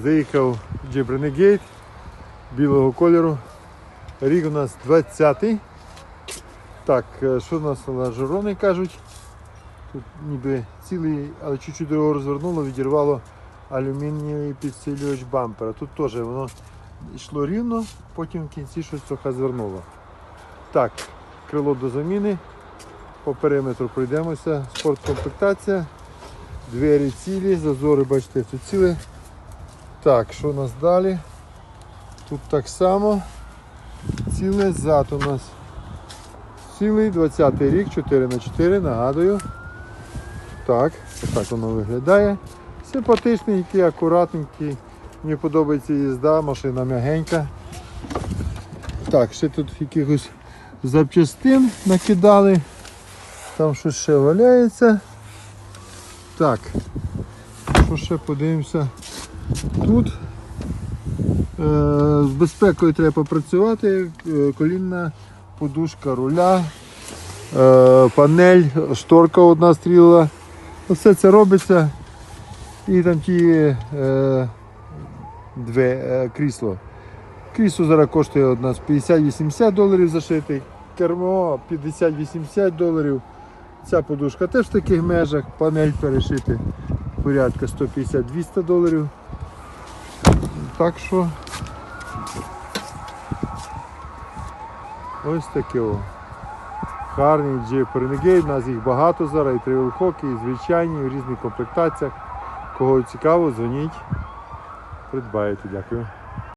Заїхав Renegade білого кольору. Рік у нас 20-й. Так, е, що у нас лажерони кажуть? Тут ніби цілий, але чуть-чуть його розвернуло, відірвало алюмінієвий підсилювач бампера. Тут теж воно йшло рівно, потім в кінці щось трохи звернуло. Так, крило до заміни. По периметру пройдемося. Спорткомплектація. Двері цілі, зазори, бачите, тут цілі. Так, що у нас далі? Тут так само. Ціле зад у нас. Цілий 20 й рік, 4 на 4 нагадую. Так, отак воно виглядає. Симпатичний, який акуратненький. Мені подобається їзда, машина м'ягенька. Так, ще тут якихось запчастин накидали. Там щось ще валяється. Так, що ще подивимося? Тут е, з безпекою треба попрацювати, е, колінна подушка руля, е, панель, шторка одна стріла. Все це робиться. І там ті е, дві е, крісло. Крісло зараз коштує у нас 50-80 доларів зашитий, кермо 50-80 доларів. Ця подушка теж в таких межах, панель перешити порядка 150-200 доларів. Так що ось таке о. Гарний джип Renegade, у нас їх багато зараз, і тревелхоки, і звичайні, в різних комплектаціях. Кого цікаво, дзвоніть, придбаєте. Дякую.